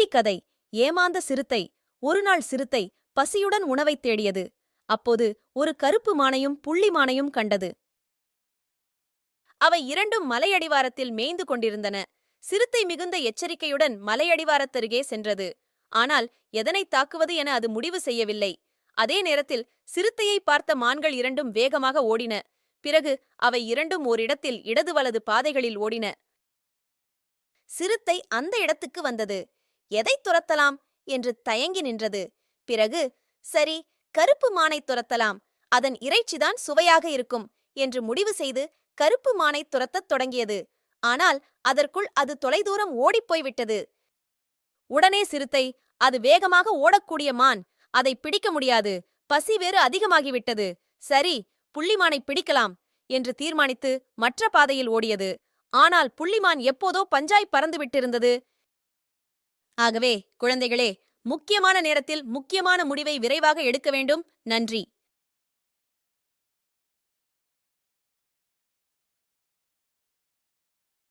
கதை ஏமாந்த சிறுத்தை ஒருநாள் சிறுத்தை பசியுடன் உணவைத் தேடியது. அப்போது ஒரு கருப்பு மானையும் புள்ளி மானையும் கண்டது. அவை இரண்டும் மலையடிவாரத்தில் மேய்ந்து கொண்டிருந்தன. சிறுத்தை மிகுந்த எச்சரிக்கையுடன் மலையடிவாரத்தருகே சென்றது. ஆனால் எதனைத் தாக்குவது என அது முடிவு செய்யவில்லை. அதே நேரத்தில் சிறுத்தையை பார்த்த மான்கள் இரண்டும் வேகமாக ஓடின. பிறகு அவை இரண்டும் ஓரிடத்தில் இடது வலது பாதைகளில் ஓடின. சிறுத்தை அந்த இடத்துக்கு வந்தது. எதைத் துரத்தலாம்? என்று தயங்கி நின்றது. பிறகு சரி கருப்பு மானைத் துரத்தலாம். அதன் இறைச்சிதான் சுவையாக இருக்கும் என்று முடிவு செய்து கருப்பு மானைத் துரத்தத் தொடங்கியது. ஆனால் அதற்குள் அது தொலைதூரம் ஓடிப்போய்விட்டது உடனே சிறுத்தை அது வேகமாக ஓடக்கூடிய மான். அதை பிடிக்க முடியாது. பசி வேறு அதிகமாகிவிட்டது. சரி புள்ளிமானை பிடிக்கலாம் என்று தீர்மானித்து மற்ற பாதையில் ஓடியது. ஆனால் புள்ளிமான் எப்போதோ பஞ்சாய் பறந்து விட்டிருந்தது. ஆகவே குழந்தைகளே முக்கியமான நேரத்தில் முக்கியமான முடிவை விரைவாக எடுக்க வேண்டும். நன்றி.